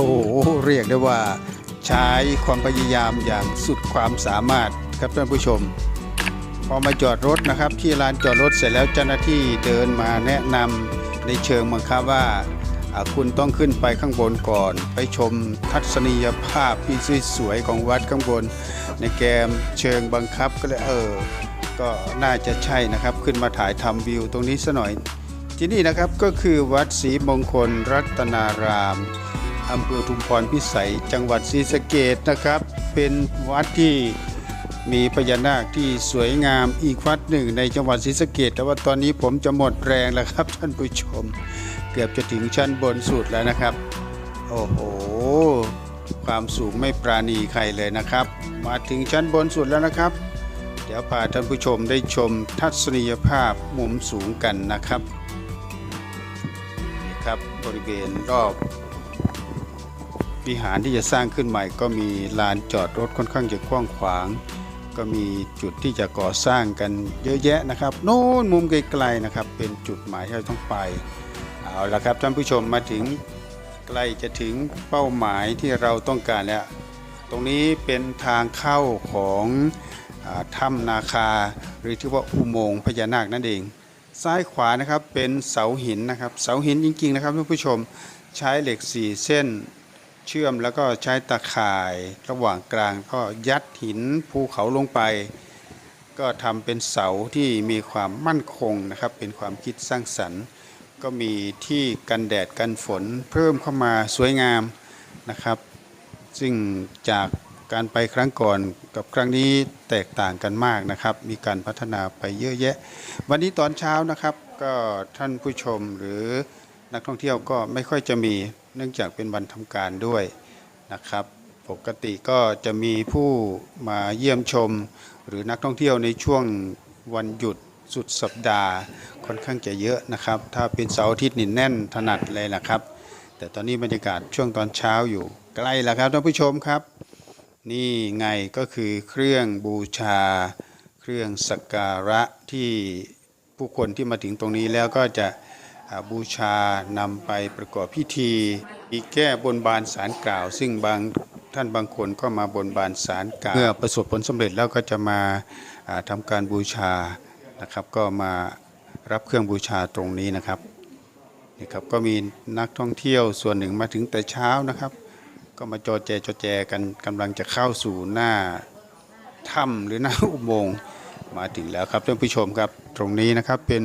อ้เรียกได้ว่าใช้ความพยายามอย่างสุดความสามารถครับท่านผู้ชม พอมาจอดรถนะครับ ที่ลานจอดรถเสร็จแล้วเจ้าหน้าที่เดินมาแนะนำในเชิงบังคับว่าอ่าคุณต้องขึ้นไปข้างบนก่อน ไปชมทัศนียภาพที่สวยๆของวัดข้างบน ในแกมเชิงบังคับก็เลยเออ ก็น่าจะใช่นะครับ ขึ้นมาถ่ายทำวิวตรงนี้ซะหน่อย ที่นี่นะครับก็คือวัดศรีมงคลรัตนาราม อำเภอทุมพรพิสัย จังหวัดศรีสะเกดนะครับ เป็นวัดที่มีพญานาคที่สวยงามอีกวัดหนึ่งในจังหวัดศรีสะเกดแต่ว่าตอนนี้ผมจะหมดแรงแล้วครับท่านผู้ชม เกือบจะถึงชั้นบนสุดแล้วนะครับ โอ้โห ความสูงไม่ปราณีใครเลยนะครับ มาถึงชั้นบนสุดแล้วนะครับ เดี๋ยวพาท่านผู้ชมได้ชมทัศนียภาพมุมสูงกันนะครับนี่ครับบริเวณรอบ วิหารที่จะสร้างขึ้นใหม่ก็มีลานจอดรถค่อนข้างจะกว้างขวาง ก็มีจุดที่จะก่อสร้างกันเยอะแยะนะครับโน่นมุมไกลๆนะครับ เป็นจุดหมายที่เราต้องไปเอาละครับท่านผู้ชมมาถึงใกล้จะถึงเป้าหมายที่เราต้องการแล้วตรงนี้เป็นทางเข้าของอถ้ำนาคา หรือที่ว่าอุโมงค์พญานาคนั่นเอง ซ้ายขวานะครับเป็นเสาหินนะครับ เสาหินจริงๆนะครับท่านผู้ชมใช้เหล็กสี่เส้น เชื่อมแล้วก็ใช้ตะข่ายระหว่างกลางก็ยัดหินภูเขาลงไป ก็ทำเป็นเสาที่มีความมั่นคงนะครับ เป็นความคิดสร้างสรรค์ ก็มีที่กันแดดกันฝนเพิ่มเข้ามาสวยงามนะครับ ซึ่งจากการไปครั้งก่อนกับครั้งนี้แตกต่างกันมากนะครับ มีการพัฒนาไปเยอะแยะ วันนี้ตอนเช้านะครับก็ท่านผู้ชมหรือนักท่องเที่ยวก็ไม่ค่อยจะมี เนื่องจากเป็นวันทำการด้วยนะครับ ปกติก็จะมีผู้มาเยี่ยมชม หรือนักท่องเที่ยวในช่วงวันหยุดสุดสัปดาห์ค่อนข้างจะเยอะนะครับ ถ้าเป็นเสาร์อาทิตย์นี่แน่นถนัดเลยนะครับ แต่ตอนนี้บรรยากาศช่วงตอนเช้าอยู่ใกล้แล้วครับท่านผู้ชมครับ นี่ไงก็คือเครื่องบูชา เครื่องสักการะที่ผู้คนที่มาถึงตรงนี้แล้วก็จะ บูชานำไปประกอบพิธีอีกแก้บนบานสารกล่าว ซึ่งบางท่านบางคนก็มาบนบานสารกล่าว เมื่อประสบผลสำเร็จแล้วก็จะมาทำการบูชานะครับ ก็มารับเครื่องบูชาตรงนี้นะครับนี่ครับก็มีนักท่องเที่ยวส่วนหนึ่งมาถึงแต่เช้านะครับ ก็มาจอแจจอแจกันกำลังจะเข้าสู่หน้าถ้ำหรือหน้าอุโมงค์มาถึงแล้วครับท่านผู้ชมครับตรงนี้นะครับเป็น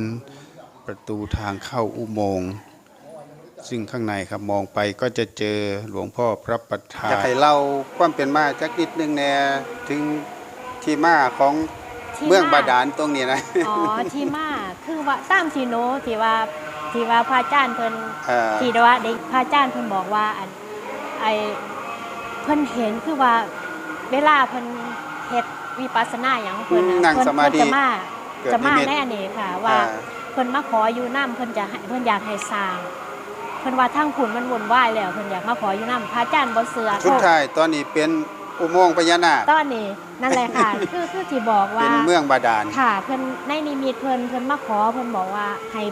ประตูทางเข้าอุโมงค์ซึ่งข้างในครับมองไปก็จะเจอหลวงพ่อพระประธานจะให้เล่าความเป็นมาจักนิดนึงแน่ถึงที่มาของที่เมืองมบาดาลตรงนี้นะ อ๋อที่มาคือว่าตามที่โนที่ว่าที่ว่าพระอาจารย์เพิ่นเอ่อ ที่ว่าได้พระอาจารย์เพิ่นบอกว่าอันไอเพิ่นเห็นคือว่าเวลาเพิ่นเฮ็ดวิปัสสนาหยังของเพิ่นอืมน่ะนั่งเพิ่นสมาธิเพิ่นจะมาเกิดจะมานิมิตแน่นี่ค่ะว่า อ่าเพิ่นมาขออยู่น้ำเพิ่นจะให้เพิ่นอยากให้สร้าง เพิ่นว่าทางผุนมันวุ่นวายแล้วเพิ่นอยากมาขออยู่น้ำพระอาจารย์บ่เสือชุดท้ายตอนนี้เป็นอุโมงค์พญานาคตอนนี้นั่นแหละค่ะ คือคือที่บอกว่าเป็นเมืองบาดาลค่ะ เพิ่นในนิมิตเพิ่นเพิ่นมาขอเพิ่นบอกว่าให้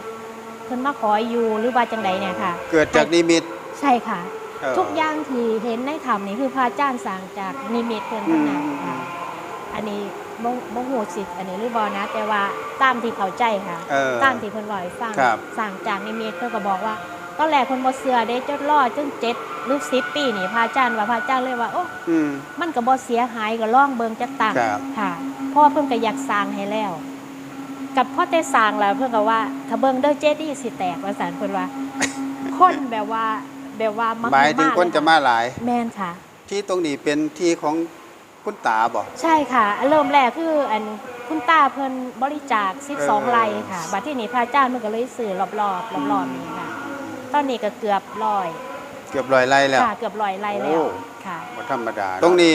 เพิ่นมาขออยู่หรือว่าจังใดเนี่ยค่ะ เกิดจากนิมิตใช่ค่ะเอ่อทุกอย่างที่เห็นในถ้ำนี่คือพระอาจารย์สั่งจากนิมิตเพิ่นทั้งนั้นอืมค่ะอันนี้บ่บ่ฮู้สิอันนี้หรือบ่นะแต่ว่า ตามที่เข้าใจค่ะเออตามที่เพิ่นบอกให้ฟังครับ สั่งจากนิมิตเพิ่นก็บอกว่าตอนแรกเพิ่นบ่เชื่อเด้จนรอจน7หรือ10ปีนี่พระอาจารย์ว่าพระอาจารย์เลยว่าโอ้อืม มันก็บ่เสียหายก็ลองเบิ่งจักตังครับ ค่ะเพราะว่าเพิ่นก็อยากสร้างให้แล้ว กับพ่อแต่สร้างแล้วเพิ่นก็ว่า ถ้าเบิ่งเด้อเจดีย์สิแตกว่าซั่นเพิ่นว่า คนแบบว่าแบบว่ามักหมายถึงคนจะมาหลาย แม่นค่ะ ที่ตรงนี้เป็นที่ของ คุณตาบอกใช่ค่ะ เริ่มแรกคืออันคุณตาเพิ่นบริจาคเออ12ไร่ค่ะบัดที่นี้พระอาจารย์มันก็เลยซื้อรอบๆรอบๆนี้ค่ะ ตอนนี้ก็เกือบร้อยเกือบร้อยไร่แล้วค่ะเกือบร้อยไร่แล้โอ้วค่ะบ่ธรรมดา ตรงนี้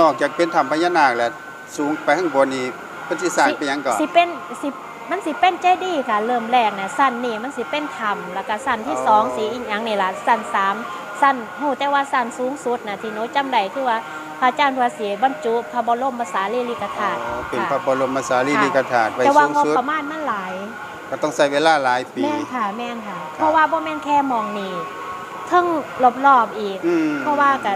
นอกจากเป็นถ้ำพญานาคแล้วสูงไปข้างบนนี่เพิ่นสิสร้างเป็นหยังก่อนสิเป็นสิมันสิเป็นเจดีย์ค่ะ เริ่มแรกเนี่ยสั้นนี่มันสิเป็นธรรมแล้วก็สั้นที่อ๋อสองสีอีกอย่างนี่ล่ะสั้นสามสั้นหูแต่ว่าสั้นสูงสุดนะที่หนูจำได้คือว่า พระอาจารย์พระศรีบรรจุพระบรมสารีริกธาตุอ๋อเป็นค่ะพระบรมสารีริกธาตุไว้แต่ว่าสูงงบสุดประมาณมันหลาย ก็ต้องใช้เวลาหลายปี แม่นค่ะ แม่นค่ะ เพราะว่าบ่แม่นแค่มองนี่เทั้งรอบๆอีก อืม เพราะว่ากั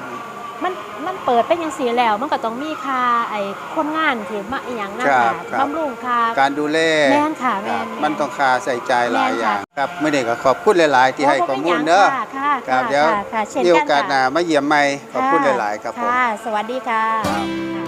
มันมันเปิดไปยังสีแล้ว มันก็ต้องมีค่าไอ้คนงานที่มาอหย่างนั้นครัค่ะบครับ บำรุงค่า การดูแลแม่นค่ะแม่ครับนมันต้องคาใส่ใจหลายแม่นอย่างค่ะครับไม่ได้ก็ขอบคุณหลาย ๆ ที่ให้ข้อมูลเด้อ ค่ะค่ะครับเดี๋ยว ค่ะค่ะเช่นมีโอกันกาสหน้าค่ะมาเยี่ยมใหม่ขอบคุณหลาย ๆ ครับผม ค่ะ สวัสดีค่ะครับค่ะ